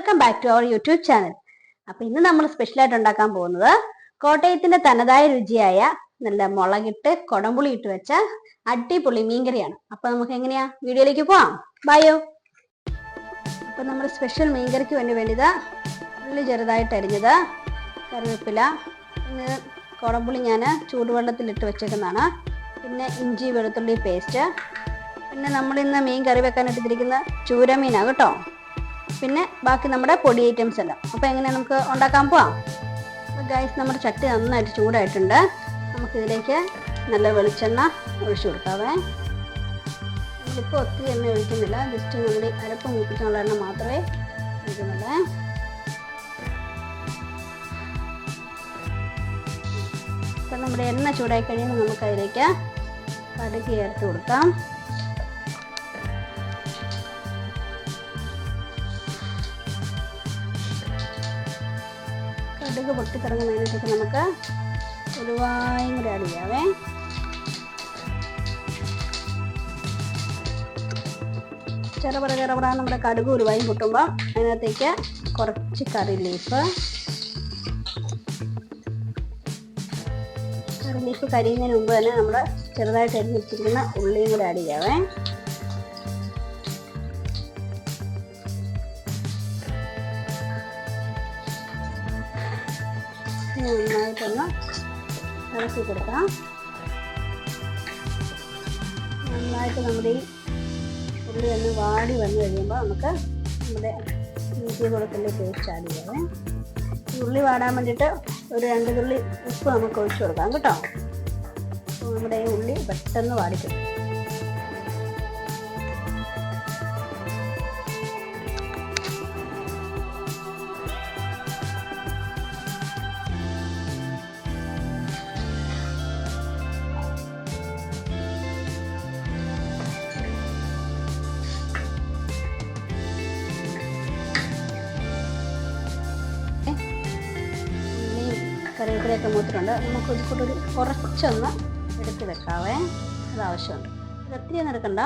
Welcome back to our YouTube channel അപ്പൊ ഇന്ന് നമ്മൾ സ്പെഷ്യലായിട്ട് ഉണ്ടാക്കാൻ പോകുന്നത് കോട്ടയത്തിന്റെ തനതായ രുചിയായ നല്ല മുളകിട്ട് കൊടംപുളി ഇട്ട് വെച്ച അടിപൊളി മീൻകറിയാണ്. അപ്പൊ നമുക്ക് എങ്ങനെയാ? വീഡിയോയിലേക്ക് പോവാം. ബയോ അപ്പൊ നമ്മൾ സ്പെഷ്യൽ മീൻകറിക്ക് വേണ്ടി വേണ്ടിയത് ഉള്ളി ചെറുതായിട്ട് അരിഞ്ഞത് കറിവേപ്പില പിന്നെ കുടംപുളി ഞാൻ ചൂടുവെള്ളത്തിൽ ഇട്ട് വെച്ചേക്കുന്നതാണ്. പിന്നെ ഇഞ്ചി വെളുത്തുള്ളി പേസ്റ്റ് പിന്നെ നമ്മൾ ഇന്ന് മീൻ കറി വെക്കാനായിട്ട് ഇരിക്കുന്ന ചൂരമീനാണ് കേട്ടോ. പിന്നെ ബാക്കി നമ്മുടെ പൊടി ഐറ്റംസ് എല്ലാം. അപ്പോൾ എങ്ങനെയാണ് നമുക്ക് ഉണ്ടാക്കാൻ പോവാം? അപ്പോൾ ഗൈസ് നമ്മുടെ ചട്ടി നന്നായിട്ട് ചൂടായിട്ടുണ്ട്. നമുക്കിതിലേക്ക് നല്ല വെളിച്ചെണ്ണ ഒഴിച്ചു കൊടുക്കാവേ. നമ്മളിപ്പോൾ ഒത്തിരി എണ്ണ ഒഴിക്കുന്നില്ല. ജസ്റ്റ് നമ്മൾ അരപ്പ് മൂപ്പിക്കാനുള്ള എണ്ണ മാത്രമേ ഒഴിക്കുന്നുള്ളേ. ഇപ്പം നമ്മുടെ എണ്ണ ചൂടായി കഴിയുമ്പോൾ നമുക്കതിലേക്ക് കടുക് ചേർത്ത് കൊടുക്കാം. കടുക് പൊട്ടിത്തിറങ്ങുന്നതിനനുസരിച്ച് നമുക്ക് ഉലുവായും കൂടെ ആഡ് ചെയ്യാവേ. ചെറുപറ ചെറുപറ നമ്മുടെ കടുക് ഉരുവായും പൊട്ടുമ്പോൾ അതിനകത്തേക്ക് കുറച്ച് കറി ലീഫ് കറി ലീഫ് കരിയുന്നതിന് മുമ്പ് തന്നെ നമ്മൾ ചെറുതായിട്ട് അരിഞ്ഞിരിക്കുന്ന ഉള്ളിയും കൂടെ ആഡ് ചെയ്യാവേ. നന്നായിട്ടൊന്ന് ഇളക്കി കൊടുക്കാം നന്നായിട്ട് നമ്മുടെ ഈ ഉള്ളി ഒന്ന് വാടി വന്നു കഴിയുമ്പോൾ നമുക്ക് നമ്മുടെ ഇഞ്ചി വെളുത്തുള്ളി പേസ്റ്റ് ആഡ് ചെയ്യാം. ഉള്ളി വാടാൻ വേണ്ടിയിട്ട് ഒരു രണ്ട് തുള്ളി ഉപ്പ് നമുക്ക് ഒഴിച്ചു കൊടുക്കാം കേട്ടോ. നമ്മുടെ ഈ ഉള്ളി പെട്ടെന്ന് വാടിക്കും കറിവേപ്പിലയൊക്കെ മൂത്തിട്ടുണ്ട് നമുക്ക് ഇത് കൂടെ ഒരു കുറച്ചൊന്ന് എടുത്ത് വെക്കാവേ. അത് ആവശ്യമുണ്ട്. ഇത് ഒത്തിരി ഒന്നും എടുക്കണ്ട.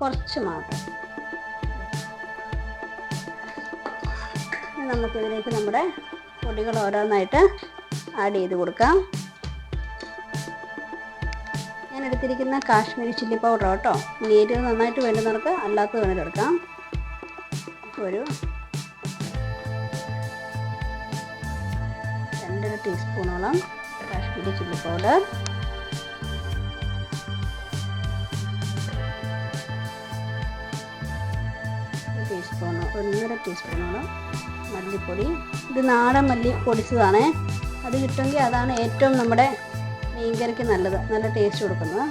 കുറച്ച് മാത്രം. നമുക്കിതിലേക്ക് നമ്മുടെ പൊടികൾ ഓരോന്നായിട്ട് ആഡ് ചെയ്ത് കൊടുക്കാം. ഞാൻ എടുത്തിരിക്കുന്ന കാശ്മീരി ചില്ലി പൗഡർ കേട്ടോ. എരിവ് നന്നായിട്ട് വേണ്ടുന്നവർക്ക് അല്ലാത്തത് വേണമെങ്കിൽ എടുക്കാം. ഒരു രണ്ടര ടീസ്പൂണോളം കാശ്മീരി ചില്ലി പൗഡർ. ടീസ്പൂൺ ഒന്നര ടീസ്പൂണോളം മല്ലിപ്പൊടി. ഇത് നാടൻ മല്ലി പൊടിച്ചതാണ്. അത് കിട്ടുമെങ്കിൽ അതാണ് ഏറ്റവും നമ്മുടെ മീൻകറിക്ക് നല്ലത് നല്ല ടേസ്റ്റ് കൊടുക്കുന്നത്.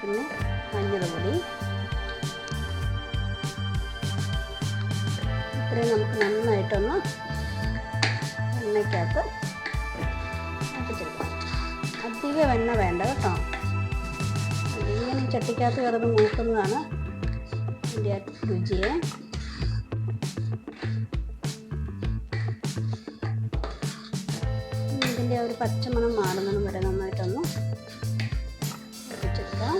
പിന്നെ മഞ്ഞൾ ഇത്രയും നമുക്ക് നന്നായിട്ടൊന്ന് എണ്ണയ്ക്കകത്ത് ഇട്ടിച്ചെടുക്കണം അധികം എണ്ണ വേണ്ട കേട്ടോ. ഇങ്ങനെ ചട്ടിക്കകത്ത് കിടന്ന് മൂക്കുന്നതാണ് ഇതിന്റെ രുചിയെ. ഇതിന്റെ ഒരു പച്ചമണം മാറുന്നതും വരെ നന്നായിട്ടൊന്ന് ഇട്ടിച്ചെടുക്കാം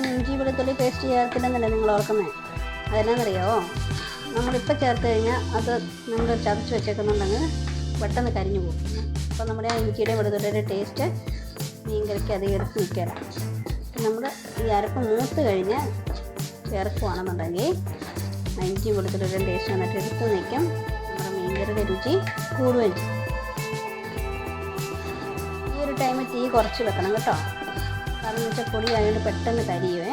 ഞാൻ ഇഞ്ചി വെളുത്തുള്ളി പേസ്റ്റ് ചേർത്തില്ലെന്നല്ലേ നിങ്ങൾ ഓർക്കുന്നത് അതെന്നാണെന്നറിയാമോ നമ്മളിപ്പോൾ ചേർത്ത് കഴിഞ്ഞാൽ അത് നമ്മൾ ചതച്ച് വെച്ചേക്കുന്നുണ്ടെങ്കിൽ പെട്ടെന്ന് കരിഞ്ഞു പോകും. അപ്പോൾ നമ്മുടെ ആ ഇഞ്ചിയുടെ വെളുത്തുള്ളിയുടെ ടേസ്റ്റ് മീൻകറിക്ക് അധികം എടുത്ത് നിൽക്കില്ല നമ്മൾ ഈ അരപ്പ് മൂത്ത് കഴിഞ്ഞ് ചേർക്കുകയാണെന്നുണ്ടെങ്കിൽ ഇഞ്ചി വെളുത്തുള്ളിയുടെ ടേസ്റ്റ് വന്നിട്ട് എടുത്ത് നിൽക്കും. നമ്മുടെ മീൻകറിയുടെ രുചി കൂടുകയും ചെയ്യും. ഈ ഒരു ടൈമിൽ തീ കുറച്ച് വെക്കണം കേട്ടോ. കാരണം വെച്ചാൽ പൊടി അതിനോട് പെട്ടെന്ന് കരിയുവേ.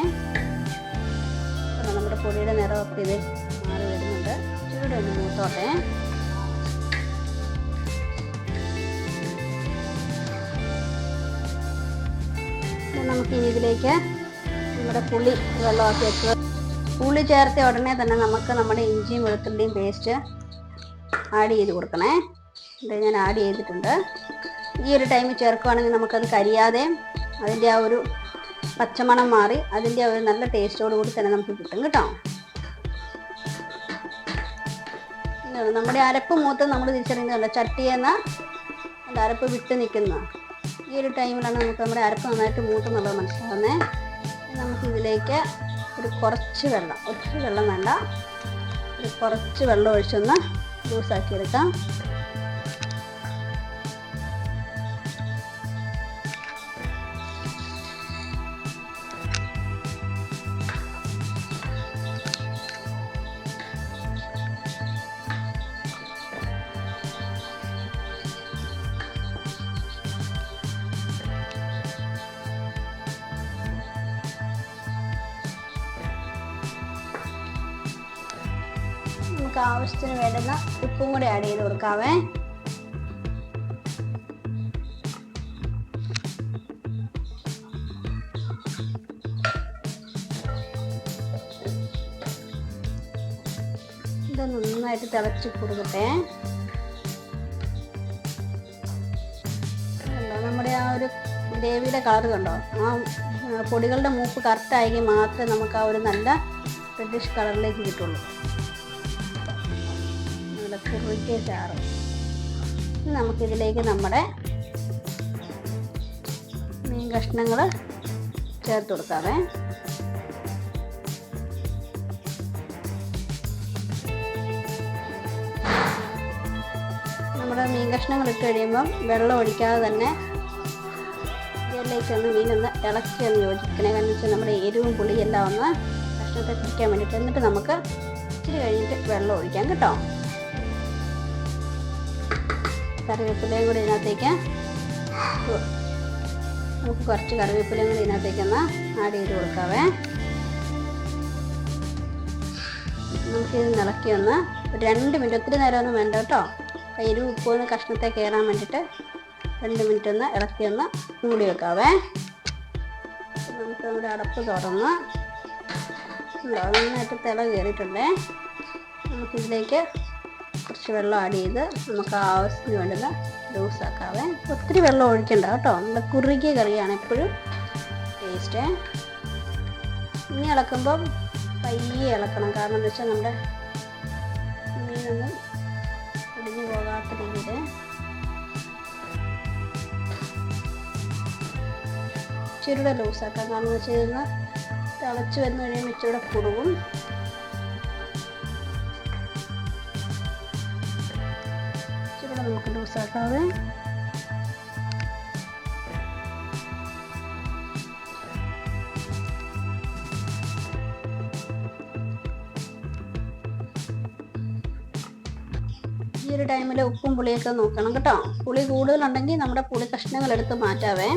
അപ്പോൾ നമ്മുടെ പൊടിയുടെ നിറമൊക്കെ ഇത് മാറി വരുന്നുണ്ട്. ചൂട് ഒന്ന് മൂത്തോട്ടെ. ഇനി നമുക്ക് ഇനി ഇതിലേക്ക് നമ്മുടെ പുളി വെള്ളമാക്കി വെച്ച് പുളി ചേർത്ത ഉടനെ തന്നെ നമുക്ക് നമ്മുടെ ഇഞ്ചിയും വെളുത്തുള്ളിയും പേസ്റ്റ് ആഡ് ചെയ്ത് കൊടുക്കണേ. ഇത് ഞാൻ ആഡ് ചെയ്തിട്ടുണ്ട്. ഈ ഒരു ടൈമിൽ ചേർക്കുകയാണെങ്കിൽ നമുക്കത് കരിയാതെ അതിന്റെ ആ ഒരു പച്ചമണം മാറി അതിന്റെ ആ ഒരു നല്ല ടേസ്റ്റോട് കൂടി തന്നെ നമുക്ക് കിട്ടും കേട്ടോ. നമ്മുടെ അരപ്പ് മൂത്ത് നമ്മൾ തിരിച്ചറിയുന്നതല്ല ചട്ടിയെന്ന അരപ്പ് വിട്ട് നിൽക്കുന്ന. ഈ ഒരു ടൈമിലാണ് നമുക്ക് നമ്മുടെ അരപ്പ് നന്നായിട്ട് മൂട്ടെന്നുള്ളത് മനസ്സിലാവുന്നത് നമുക്ക് ഇതിലേക്ക് ഒരു കുറച്ച് വെള്ളം ഒത്തിരി വെള്ളം വേണ്ട. ഒരു കുറച്ച് വെള്ളം ഒഴിച്ചൊന്ന് ലൂസാക്കി നമുക്ക് ആവശ്യത്തിന് വേണ്ടുന്ന ഉപ്പും കൂടി ആഡ് ചെയ്ത് കൊടുക്കാവേ. ഇത് നന്നായിട്ട് തിളച്ച് കൊടുക്കട്ടെ? നമ്മുടെ ആ ഒരു ഗ്രേവിയുടെ കളർ കണ്ടോ? ആ പൊടികളുടെ മൂപ്പ് കറക്റ്റ് ആയെങ്കിൽ മാത്രമേ നമുക്ക് ആ ഒരു നല്ല റെഡിഷ് കളറിലേക്ക് കിട്ടുള്ളൂ. നല്ല കുറുകിയ ചാറ് നമുക്കിതിലേക്ക് നമ്മുടെ മീൻ കഷ്ണങ്ങൾ ചേർത്ത് കൊടുക്കാമേ. നമ്മുടെ മീൻ കഷ്ണങ്ങൾ ഇട്ട് കഴിയുമ്പം വെള്ളം ഒഴിക്കാതെ തന്നെ ഇതിലേക്കൊന്ന് മീനൊന്ന് ഇളക്കി ഒന്ന് യോജിക്കണേ കാരണം വെച്ചാൽ നമ്മുടെ എരിവും പുളിയെല്ലാം ഒന്ന് കഷ്ണത്തെ പിടിക്കാൻ വേണ്ടിയിട്ട്. എന്നിട്ട് നമുക്ക് ഇച്ചിരി കഴിഞ്ഞിട്ട് വെള്ളം ഒഴിക്കാം കേട്ടോ. കറിവേപ്പിലയും കൂടി ഇതിനകത്തേക്ക്. നമുക്ക് കുറച്ച് കറിവേപ്പിലയും കൂടി ഇതിനകത്തേക്ക് ഒന്ന് ആഡ് ചെയ്ത് കൊടുക്കാവേ. നമുക്കിത് ഇളക്കി ഒന്ന് രണ്ട് മിനിറ്റ് ഒത്തിരി നേരം ഒന്നും വേണ്ട കേട്ടോ. എരിവ് ഉപ്പ് ഒന്ന് കഷ്ണത്തെ കയറാൻ വേണ്ടിയിട്ട് രണ്ട് മിനിറ്റ് ഒന്ന് ഇളക്കി ഒന്ന് മൂടി വെക്കാവേ. നമുക്ക് നമ്മുടെ അടപ്പ് തുറന്ന് നന്നായിട്ട് തിള കയറിയിട്ടുണ്ടേ. നമുക്കിതിലേക്ക് കുറച്ച് വെള്ളം ആഡ് ചെയ്ത് നമുക്ക് ആവശ്യത്തിന് വേണ്ടുന്ന ലൂസാക്കാവേ ഒത്തിരി വെള്ളം ഒഴിക്കണ്ട കേട്ടോ. നമ്മുടെ കുറുകിയ കറിയാണ് എപ്പോഴും ടേസ്റ്റ് ഇനി ഇളക്കുമ്പം പയ്യെ ഇളക്കണം. കാരണം എന്താ വെച്ചാൽ നമ്മുടെ മീനൊന്നും ഒടിഞ്ഞു പോകാത്ത രീതിയിൽ ഇച്ചിരൂടെ ലൂസാക്കാം കാരണം എന്ന് വെച്ച് കഴിഞ്ഞാൽ തിളച്ച് വന്നു കഴിയുമ്പോൾ ഇച്ചിരൂടെ കുറുവും ലൂസാക്കാവേ ഈ ഒരു ടൈമിൽ ഉപ്പും പുളിയൊക്കെ നോക്കണം കേട്ടോ. പുളി കൂടുതലുണ്ടെങ്കിൽ നമ്മുടെ പുളി കഷ്ണങ്ങൾ എടുത്ത് മാറ്റാവേ.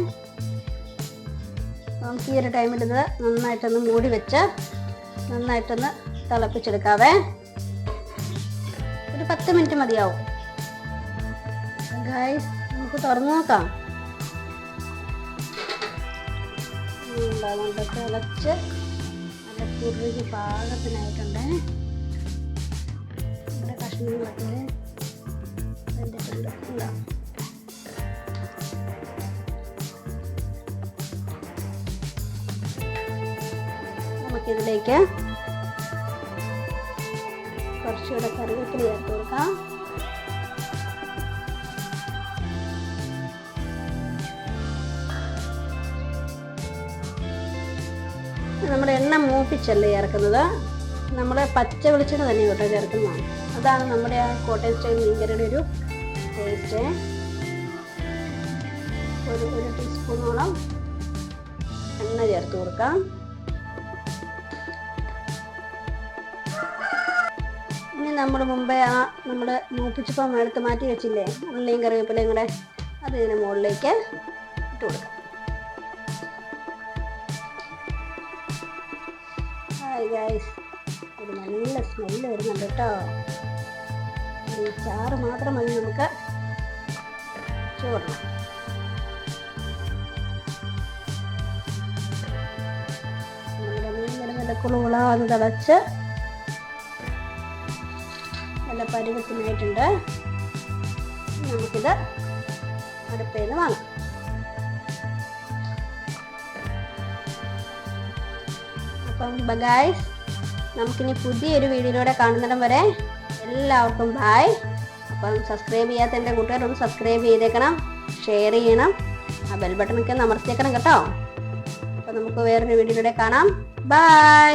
നമുക്ക് ഈ ഒരു ടൈമിൽ ഇത് നന്നായിട്ടൊന്ന് മൂടി വെച്ച് നന്നായിട്ടൊന്ന് തിളപ്പിച്ചെടുക്കാവേ. ഒരു പത്ത് മിനിറ്റ് മതിയാവും. ഗായ്സ് നമുക്ക് തുറന്നു നോക്കാം. ഉം, ഇളച്ച് നല്ല കുറുകി പാകത്തിനായിട്ടുണ്ട്. നമ്മുടെ കഷ്ണങ്ങളൊക്കെ വെന്തിട്ടുണ്ട്. ഉണ്ടോ നമുക്കിതിലേക്ക് കുറച്ചുകൂടെ കറിവേപ്പില ചേർത്ത് കൊടുക്കാം. നമ്മുടെ എണ്ണ മൂപ്പിച്ചല്ലേ ചേർക്കുന്നത്? നമ്മൾ പച്ച വെളിച്ചെണ്ണ തന്നെ കേട്ടോ ചേർക്കുന്നതാണ് അതാണ് നമ്മുടെ ആ കോട്ടയം സ്റ്റൈൽ മീൻകറിയുടെ ഒരു ടേസ്റ്റ് ഒരു ഒരു ടീസ്പൂണോളം എണ്ണ ചേർത്ത് കൊടുക്കാം. ഇനി നമ്മൾ മുമ്പേ ആ നമ്മൾ മൂപ്പിച്ചപ്പം എടുത്ത് മാറ്റി വെച്ചില്ലേ? ഉള്ളിയും കറിവേപ്പിലയും കൂടെ അത് ഇതിന് മുകളിലേക്ക് ഇട്ട് കൊടുക്കാം. ഗൈസ് ഒരു നല്ല സ്മെല്ല് വരുന്നുണ്ട് കേട്ടോ. ഈ ചാറ് മാത്രം മതി നമുക്ക്. ചോറിന്. നമ്മുടെ കുളുകുളാന്ന് തിളച്ച് നല്ല പരുവത്തിനായിട്ടുണ്ട്. നമുക്കിത് അടുപ്പേന്ന് വാങ്ങാം. അപ്പം ബഗായ് നമുക്കിനി പുതിയൊരു വീഡിയോയിലൂടെ കാണുന്നിടം വരെ എല്ലാവർക്കും ബായ് അപ്പം സബ്സ്ക്രൈബ് ചെയ്യാത്ത എന്റെ കൂട്ടുകാരൊന്ന് സബ്സ്ക്രൈബ് ചെയ്തേക്കണം ഷെയർ ചെയ്യണം ആ ബെൽ ബട്ടണൊക്കെ അമർത്തിയേക്കണം കേട്ടോ. അപ്പം നമുക്ക് വേറൊരു വീഡിയോയിലൂടെ കാണാം. ബൈ